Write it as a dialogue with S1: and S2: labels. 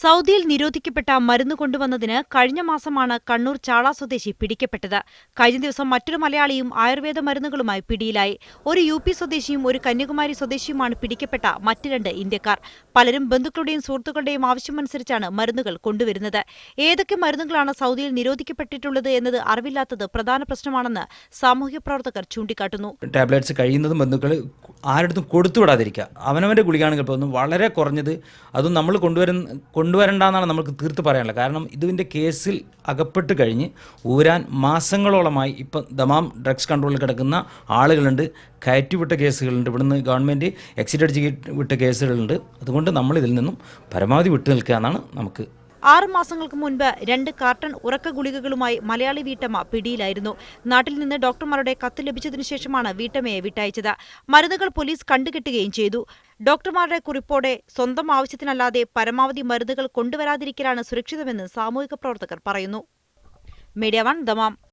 S1: സൗദിയിൽ നിരോധിക്കപ്പെട്ട മരുന്ന് കൊണ്ടുവന്നതിന് കഴിഞ്ഞ മാസമാണ് കണ്ണൂർ ചാള സ്വദേശി പിടിക്കപ്പെട്ടത്. കഴിഞ്ഞ ദിവസം മറ്റൊരു മലയാളിയും ആയുർവേദ മരുന്നുകളുമായി പിടിയിലായി. ഒരു യു പി സ്വദേശിയും ഒരു കന്യാകുമാരി സ്വദേശിയുമാണ് പിടിക്കപ്പെട്ട മറ്റ് രണ്ട് ഇന്ത്യക്കാർ. പലരും ബന്ധുക്കളുടെയും സുഹൃത്തുക്കളുടെയും ആവശ്യമനുസരിച്ചാണ് മരുന്നുകൾ കൊണ്ടുവരുന്നത്. ഏതൊക്കെ മരുന്നുകളാണ് സൗദിയിൽ നിരോധിക്കപ്പെട്ടിട്ടുള്ളത് എന്നത് അറിവില്ലാത്തത് പ്രധാന പ്രശ്നമാണെന്ന് സാമൂഹ്യ പ്രവർത്തകർ ചൂണ്ടിക്കാട്ടുന്നു.
S2: ടാബ്ലറ്റ്സ് കഴിയുന്നതും ബന്ധുക്കൾ ആരുടെടുത്തും കൊടുത്തു വിടാതിരിക്കുക. അവനവന്റെ ഗുളികയാണെങ്കിൽ ഒന്ന് വളരെ കുറഞ്ഞത് അതും നമ്മൾ കൊണ്ടുവരുന്ന കൊണ്ടുവരണ്ടെന്നാണ് നമുക്ക് തീർത്ത് പറയാനുള്ളത്. കാരണം ഇതിന്റെ കേസിൽ അകപ്പെട്ട് കഴിഞ്ഞ് ഊരാൻ മാസങ്ങളോളമായി ഇപ്പം ദമാം ഡ്രഗ്സ് കൺട്രോളിൽ കിടക്കുന്ന ആളുകളുണ്ട്. കയറ്റിവിട്ട കേസുകളുണ്ട്. ഇവിടുന്ന് ഗവൺമെന്റ് എക്സിറ്റ് അടിച്ച് വിട്ട കേസുകളുണ്ട്. അതുകൊണ്ട് നമ്മൾ ഇതിൽ നിന്നും പരമാവധി വിട്ടു നിൽക്കുക എന്നാണ് നമുക്ക്
S1: ആറ് മാസങ്ങൾക്ക് മുൻപ് രണ്ട് കാർട്ടൺ ഉറക്ക ഗുളികകളുമായി മലയാളി വീട്ടമ്മ പിടിയിലായിരുന്നു. നാട്ടിൽ നിന്ന് ഡോക്ടർമാരുടെ കത്ത് ലഭിച്ചതിനു ശേഷമാണ് വീട്ടമ്മയെ വിട്ടയച്ചത്. മരുന്നുകൾ പോലീസ് കണ്ടുകെട്ടുകയും ചെയ്തു. ഡോക്ടർമാരുടെ കുറിപ്പോടെ സ്വന്തം ആവശ്യത്തിനല്ലാതെ പരമാവധി മരുന്നുകൾ കൊണ്ടുവരാതിരിക്കലാണ് സുരക്ഷിതമെന്ന് സാമൂഹിക പ്രവർത്തകർ പറയുന്നു. Media one Dammam.